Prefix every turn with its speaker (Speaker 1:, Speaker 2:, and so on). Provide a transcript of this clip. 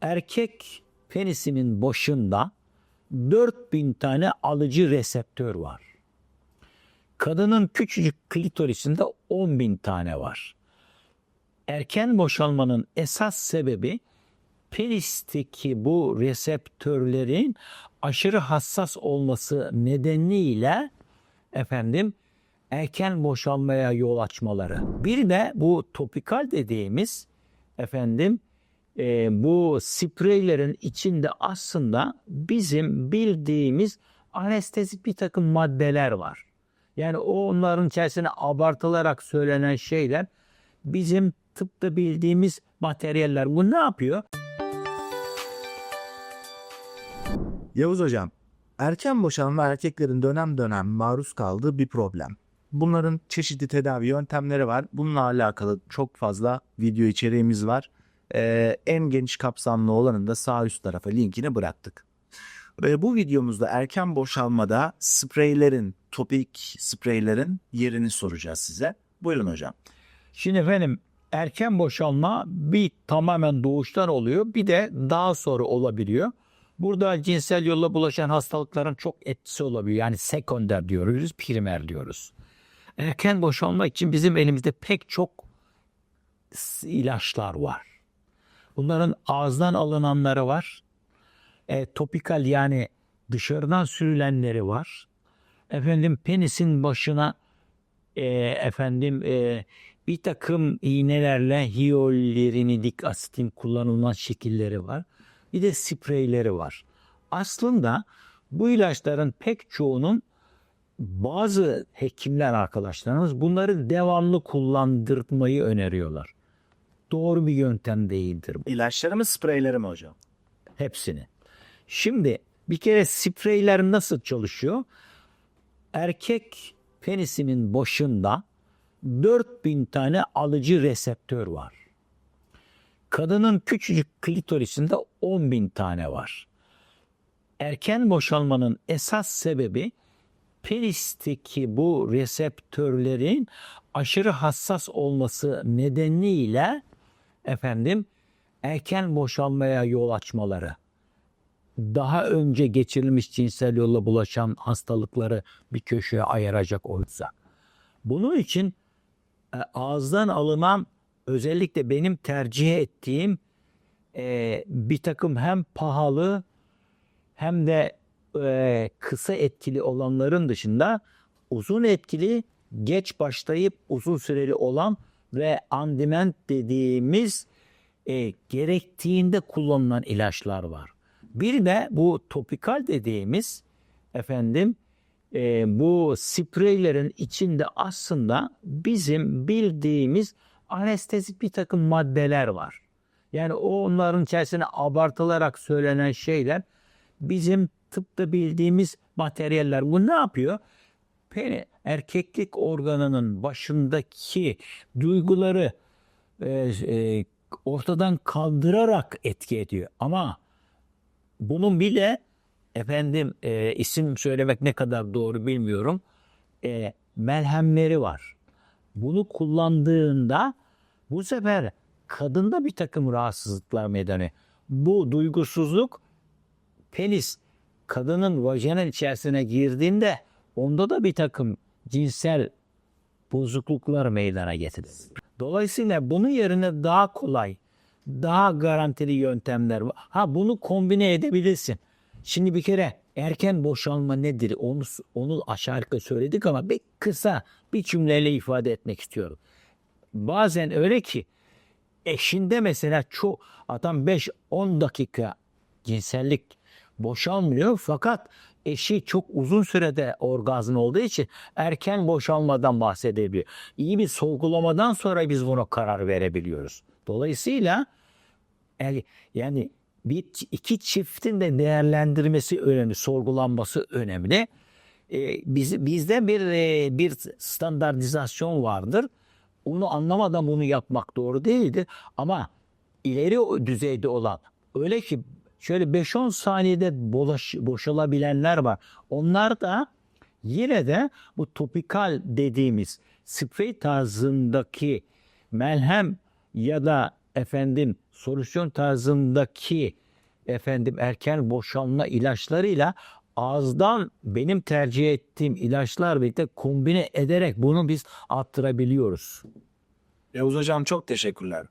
Speaker 1: erkek penisinin başında 4000 tane alıcı reseptör var. Kadının küçücük klitorisinde 10 bin tane var. Erken boşalmanın esas sebebi penisteki bu reseptörlerin aşırı hassas olması nedeniyle efendim erken boşalmaya yol açmaları. Bir de bu topikal dediğimiz efendim e, bu spreylerin içinde aslında bizim bildiğimiz anestezik bir takım maddeler var. Yani onların içerisine abartılarak söylenen şeyler bizim tıpta bildiğimiz materyaller. Bu ne yapıyor?
Speaker 2: Yavuz Hocam, erken boşanma erkeklerin dönem dönem maruz kaldığı bir problem. Bunların çeşitli tedavi yöntemleri var. Bununla alakalı çok fazla video içeriğimiz var. Ee, en geniş kapsamlı olanın da sağ üst tarafa linkini bıraktık. Ve bu videomuzda erken boşalmada spreylerin, topik spreylerin yerini soracağız size. Buyurun hocam.
Speaker 1: Şimdi efendim erken boşalma bir tamamen doğuştan oluyor bir de daha sonra olabiliyor. Burada cinsel yolla bulaşan hastalıkların çok etkisi olabiliyor. Yani sekonder diyoruz, primer diyoruz. Erken boşalma için bizim elimizde pek çok ilaçlar var. Bunların ağızdan alınanları var. E, topikal yani dışarıdan sürülenleri var. Efendim penisin başına e, efendim e, bir takım iğnelerle hiyollerinidik asitin kullanılan şekilleri var. Bir de spreyleri var. Aslında bu ilaçların pek çoğunun bazı hekimler arkadaşlarımız bunları devamlı kullandırmayı öneriyorlar. Doğru bir yöntem değildir
Speaker 2: İlaçları mı spreyleri mi hocam?
Speaker 1: hepsini. Şimdi bir kere spreyler nasıl çalışıyor? Erkek penisinin başında 4000 tane alıcı reseptör var. Kadının küçücük klitorisinde 10 bin tane var. Erken boşalmanın esas sebebi penisteki bu reseptörlerin aşırı hassas olması nedeniyle efendim erken boşalmaya yol açmaları. Daha önce geçirilmiş cinsel yolla bulaşan hastalıkları bir köşeye ayıracak olsa. Bunun için e, ağızdan alınan özellikle benim tercih ettiğim e, bir takım hem pahalı hem de e, kısa etkili olanların dışında uzun etkili, geç başlayıp uzun süreli olan ve andiment dediğimiz e, gerektiğinde kullanılan ilaçlar var. Bir de bu topikal dediğimiz efendim e, bu spreylerin içinde aslında bizim bildiğimiz anestezik bir takım maddeler var. Yani onların içerisine abartılarak söylenen şeyler bizim tıpta bildiğimiz materyaller. Bu ne yapıyor? Peni, erkeklik organının başındaki duyguları e, e, ortadan kaldırarak etki ediyor. Ama bunun bile efendim e, isim söylemek ne kadar doğru bilmiyorum. E, melhemleri var. Bunu kullandığında bu sefer kadında bir takım rahatsızlıklar meydana. Bu duygusuzluk penis kadının vajinal içerisine girdiğinde onda da bir takım cinsel bozukluklar meydana getirir. Dolayısıyla bunun yerine daha kolay, daha garantili yöntemler var. Ha bunu kombine edebilirsin. Şimdi bir kere erken boşalma nedir? Onu onu aşağı yukarı söyledik ama bir kısa bir cümleyle ifade etmek istiyorum. Bazen öyle ki eşinde mesela çok adam 5-10 dakika cinsellik boşalmıyor fakat eşi çok uzun sürede orgazm olduğu için erken boşalmadan bahsedebiliyor. İyi bir sorgulamadan sonra biz buna karar verebiliyoruz. Dolayısıyla yani, bir iki çiftin de değerlendirmesi önemli, sorgulanması önemli. Ee, biz, bizde bir e, bir standartizasyon vardır. Onu anlamadan bunu yapmak doğru değildir. Ama ileri düzeyde olan öyle ki şöyle 5-10 saniyede bolaş, boşalabilenler var. Onlar da yine de bu topikal dediğimiz sprey tarzındaki melhem ya da efendim solüsyon tarzındaki efendim erken boşalma ilaçlarıyla ağızdan benim tercih ettiğim ilaçlar birlikte kombine ederek bunu biz arttırabiliyoruz.
Speaker 2: Yavuz hocam çok teşekkürler.